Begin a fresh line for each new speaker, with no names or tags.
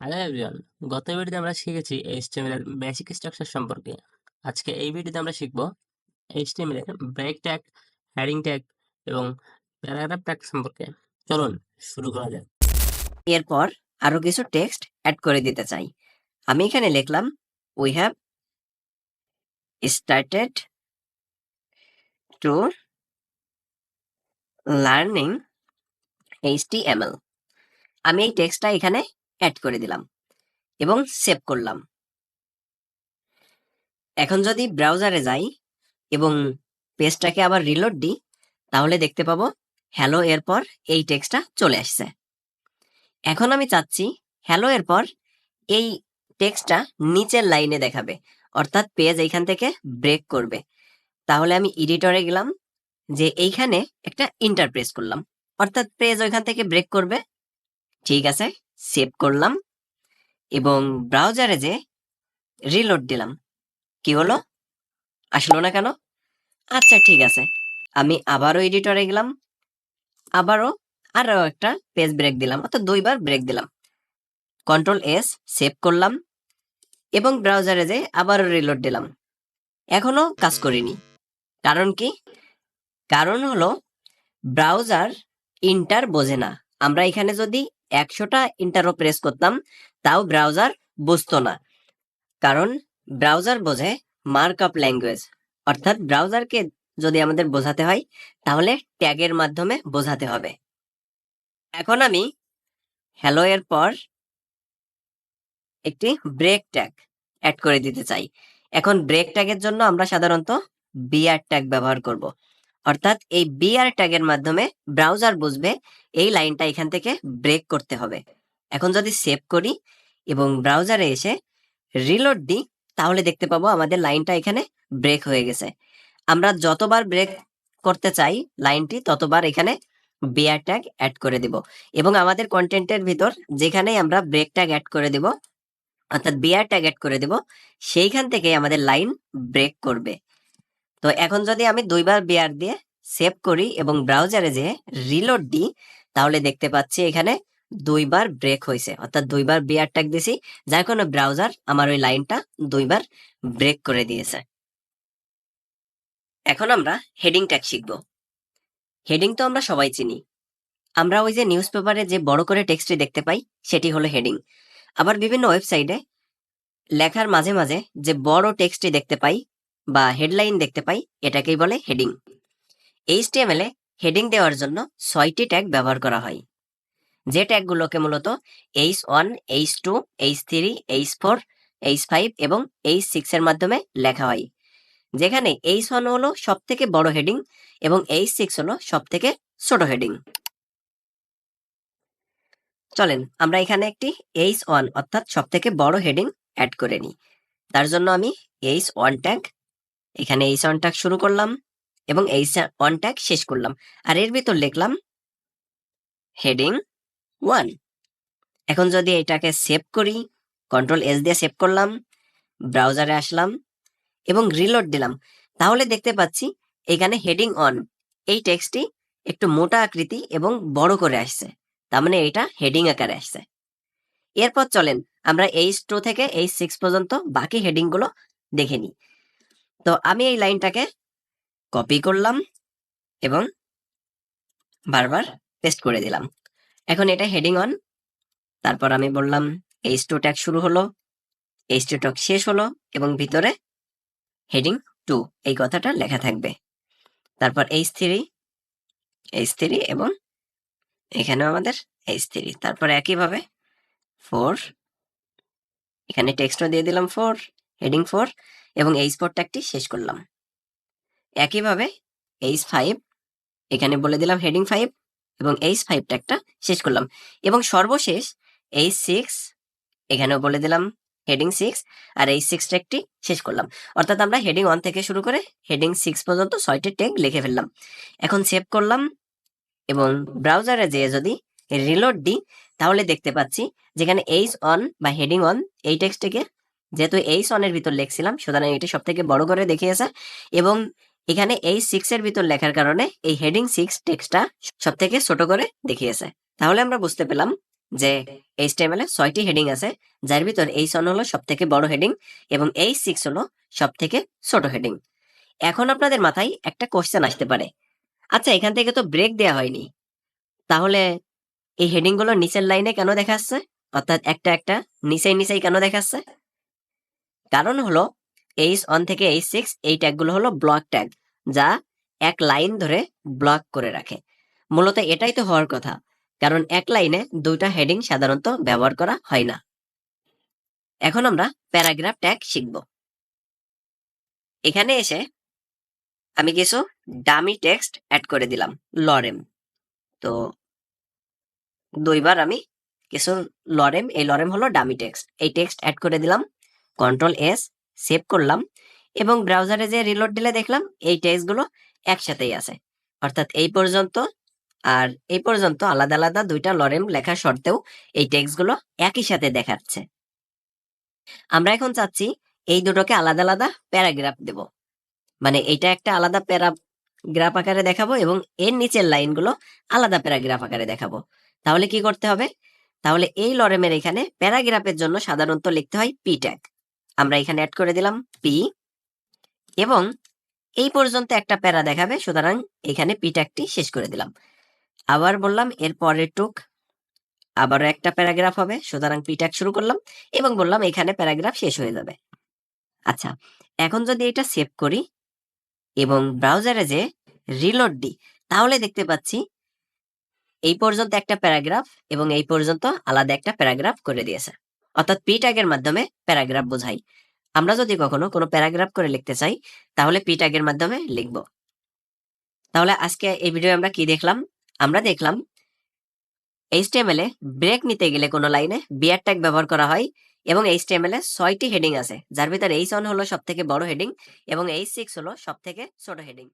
Hello everyone গত ভিডিওতে আমরা শিখেছি HTML এর বেসিক স্ট্রাকচার সম্পর্কে। আজকে এই ভিডিওতে আমরা শিখব HTML এর ব্রেক ট্যাগ হেডিং ট্যাগ এবং প্যারাগ্রাফ ট্যাগ সম্পর্কে। চলুন, শুরু করা যাক।
এরপর আরও কিছু টেক্সট অ্যাড করে দিতে চাই। আমি এখানে লিখলাম we have started to learning HTML আমি এই টেক্সটটা এখানে অ্যাড করে দিলাম এবং সেভ করলাম। এখন যদি ব্রাউজারে যাই এবং পেজটাকে আবার রিলোড দিই, তাহলে দেখতে পাবো হ্যালো এরপর এই টেক্সটটা চলে আসছে। এখন আমি চাচ্ছি হ্যালো এরপর এই টেক্সটটা নিচের লাইনে দেখাবে, অর্থাৎ পেজ এইখান থেকে ব্রেক করবে। তাহলে আমি এডিটরে গেলাম, যে এইখানে একটা ইন্টারপ্রেস করলাম, অর্থাৎ পেজ ওইখান থেকে ব্রেক করবে। ঠিক আছে? সেভ করলাম এবং ব্রাউজারে যে রিলোড দিলাম, কি হলো? আসলো না কেন? আচ্ছা ঠিক আছে। আমি আবারও এডিটরে গেলাম, আবারও আরও একটা পেজ ব্রেক দিলাম, অর্থাৎ দুইবার ব্রেক দিলাম। কন্ট্রোল এস সেভ করলাম এবং ব্রাউজারে যে আবারও রিলোড দিলাম। এখনও কাজ করিনি। কারণ কি? কারণ হলো ব্রাউজার ইন্টার বোঝে না। আমরা এখানে যদি একশোটা ইন্টারও প্রেস করতাম, তাও ব্রাউজার বুঝতো না। কারণ ব্রাউজার বোঝে মার্ক আপ ল্যাঙ্গুয়েজ অর্থাৎ ব্রাউজারকে যদি আমাদের বোঝাতে হয়, তাহলে ট্যাগের মাধ্যমে বোঝাতে হবে। এখন আমি হ্যালো এর পর একটি ব্রেক ট্যাগ অ্যাড করে দিতে চাই। এখন ব্রেক ট্যাগের জন্য আমরা সাধারণত বিআর ট্যাগ ব্যবহার করব। অর্থাৎ এই বিআর ট্যাগের মাধ্যমে ব্রাউজার বুঝবে এই লাইনটা এখান থেকে ব্রেক করতে হবে। এখন যদি সেভ করি এবং ব্রাউজারে এসে রিলোড দিই, তাহলে দেখতে পাবো আমাদের লাইনটা এখানে ব্রেক হয়ে গেছে। আমরা যতবার ব্রেক করতে চাই লাইনটি, ততবার এখানে বিআর ট্যাগ অ্যাড করে দিব এবং আমাদের কন্টেন্টের ভিতর যেখানেই আমরা ব্রেক ট্যাগ অ্যাড করে দিব, অর্থাৎ বিআর ট্যাগ অ্যাড করে দিব, সেইখান থেকে আমাদের লাইন ব্রেক করবে। তো এখন যদি আমি দুইবার বিআর দিয়ে সেভ করি এবং ব্রাউজারে যে রিলোড দিই, তাহলে দেখতে পাচ্ছি এখানে দুইবার ব্রেক হয়েছে। অর্থাৎ দুইবার বিআর ট্যাগ দিছি, যার কোনো ব্রাউজার আমার ওই লাইনটা দুইবার ব্রেক করে দিয়েছে। এখন আমরা হেডিং ট্যাগ শিখব। হেডিং তো আমরা সবাই চিনি। আমরা ওই যে নিউজ পেপারে যে বড় করে টেক্সটটি দেখতে পাই, সেটি হলো হেডিং আবার বিভিন্ন ওয়েবসাইটে লেখার মাঝে মাঝে যে বড় টেক্সটটি দেখতে পাই বা হেডলাইন দেখতে পাই, এটাকেই বলে হেডিং এইচটিএমএল হেডিং দেওয়ার জন্য ছয়টি ট্যাগ ব্যবহার করা হয়। যে ট্যাগগুলোকে মূলত H one H two H three H four H five এবং এইচ সিক্স এর মাধ্যমে লেখা হয়। যেখানে এইচ ওয়ান হলো সব থেকে বড় হেডিং এবং এইচ সিক্স হলো সব থেকে ছোট হেডিং চলেন, আমরা এখানে একটি এইচ ওয়ান অর্থাৎ সব থেকে বড় হেডিং অ্যাড করে নিই। তার জন্য আমি এইচ ওয়ান ট্যাগ এখানে ওয়ান ট্যাগ শুরু করলাম এবং এইচ ওয়ান শেষ করলাম। আর এর ভিতর লিখলাম হেডিং ওয়ান এখন যদি এটাকে সেভ করি কন্ট্রোল এস দিয়ে সেভ করলাম ব্রাউজারে আসলাম এবং রিলোড দিলাম, তাহলে দেখতে পাচ্ছি এখানে হেডিং অন এই টেক্সটটি একটু মোটা আকৃতি এবং বড় করে আসছে। তার মানে এটা হেডিং আকারে আসছে। এরপর চলেন, আমরা এইচ টু থেকে এইচ সিক্স পর্যন্ত বাকি হেডিংগুলো দেখে নিই। তো আমি এই লাইনটাকে কপি করলাম এবং বারবার পেস্ট করে দিলাম। এখন এটা হেডিং অন তারপর আমি বললাম এইচ টু ট্যাগ শুরু হলো এইচ টু ট্যাগ শেষ হলো এবং ভিতরে হেডিং টু এই কথাটা লেখা থাকবে। তারপর এইচ থ্রি এইচ থ্রি এবং এখানেও আমাদের এইচ থ্রি তারপর একইভাবে ফোর এখানে টেক্সটও দিয়ে দিলাম ফোর হেডিং ফোর এবং এইচ ফোর ট্যাগটি শেষ করলাম। একইভাবে এইচ ফাইভ, এখানে বলে দিলাম হেডিং ফাইভ এবং এইচ ফাইভ ট্যাগটা শেষ করলাম। এবং সর্বশেষ এইচ সিক্স, এখানেও বলে দিলাম হেডিং সিক্স আর এই সিক্স ট্যাগটি শেষ করলাম। অর্থাৎ আমরা হেডিং ওয়ান থেকে শুরু করে হেডিং সিক্স পর্যন্ত ছয়টি ট্যাগ লিখে ফেললাম। এখন সেভ করলাম এবং ব্রাউজারে যেয়ে যদি রিলোড দিই, তাহলে দেখতে পাচ্ছি যেখানে এইচ অন বা হেডিং অন এই টেক্সটটিকে যেহেতু এইচ অনের ভিতর লিখছিলাম, সুতরাং এটি সব থেকে বড় করে দেখিয়েছে এবং এখানে এই সিক্স এর ভিতর লেখার কারণে এই হেডিং সিক্স টেক্সটটা সব থেকে ছোট করে দেখিয়েছে। তাহলে আমরা বুঝতে পেলাম যে এইচটিএমএল এ ছয়টি হেডিং আছে, যার ভিতর এইচ ওয়ান হলো সব থেকে বড় হেডিং এবং এইচ সিক্স হলো সব থেকে ছোট হেডিং এখন আপনাদের মাথায় একটা কোশ্চেন আসতে পারে। আচ্ছা এখান থেকে তো ব্রেক দেওয়া হয়নি। তাহলে এই হেডিংগুলো নিচের লাইনে কেন দেখাচ্ছে? অর্থাৎ একটা একটা নিচেই নিচেই কেন দেখাচ্ছে? কারণ হলো এইচ ওয়ান থেকে এইচ সিক্স এই ট্যাগগুলো হলো ব্লক ট্যাগ যা এক লাইন ধরে ব্লক করে রাখে। মূলত এটাই তো হওয়ার কথা, কারণ এক লাইনে দুইটা হেডিং সাধারণত ব্যবহার করা হয় না। এখন আমরা প্যারাগ্রাফ ট্যাগ শিখব। এখানে এসে আমি কিছু ডামি টেক্সট অ্যাড করে দিলাম লরেম তো দুইবার আমি কিছু লরেম এই লরেম হলো ডামি টেক্সট এই টেক্সট অ্যাড করে দিলাম কন্ট্রোল এস সেভ করলাম এবং ব্রাউজারে যে রিলোড দিলে দেখলাম এই টেক্সটগুলো একসাথেই আছে। অর্থাৎ এই পর্যন্ত আর এই পর্যন্ত আলাদা আলাদা দুইটা লরেম লেখা সত্ত্বেও এই টেক্সটগুলো একই সাথে দেখাচ্ছে। আমরা এখন চাচ্ছি এই দুটোকে আলাদা আলাদা প্যারাগ্রাফ দেব। মানে এটা একটা আলাদা প্যারাগ্রাফ আকারে দেখাবো এবং এর নিচের লাইনগুলো আলাদা প্যারাগ্রাফ আকারে দেখাবো। তাহলে কি করতে হবে? তাহলে এই লরেমের এখানে প্যারাগ্রাফের জন্য সাধারণত লিখতে হয় পি ট্যাগ আমরা এখানে অ্যাড করে দিলাম পি এবং এই পর্যন্ত একটা প্যারা দেখাবে, সুতরাং এখানে পি ট্যাগটি শেষ করে দিলাম। আবার বললাম এর পরের টুক আবারও একটা প্যারাগ্রাফ হবে, সুতরাং পি ট্যাগ শুরু করলাম এবং বললাম, এখানে প্যারাগ্রাফ শেষ হয়ে যাবে। আচ্ছা এখন যদি এটা সেভ করি এবং ব্রাউজারে যে রিলোড দিই, তাহলে দেখতে পাচ্ছি এই পর্যন্ত একটা প্যারাগ্রাফ এবং এই পর্যন্ত আলাদা একটা প্যারাগ্রাফ করে দিয়েছে। অর্থাৎ পি ট্যাগের মাধ্যমে প্যারাগ্রাফ বোঝাই। আমরা যদি কখনো কোনো প্যারাগ্রাফ করে লিখতে চাই, তাহলে পি ট্যাগের মাধ্যমে লিখব। তাহলে আজকে এই ভিডিও আমরা কি দেখলাম? আমরা দেখলাম এইচটিএমএল এ ব্রেক নিতে গেলে কোনো লাইনে বিয়ার ট্যাগ ব্যবহার করা হয় এবং এইচটিএমএল এ ছয়টি হেডিং আছে, যার ভিতরে এইচ ওয়ান হলো সব থেকে বড় হেডিং এবং এইচ সিক্স হলো সব থেকে ছোট হেডিং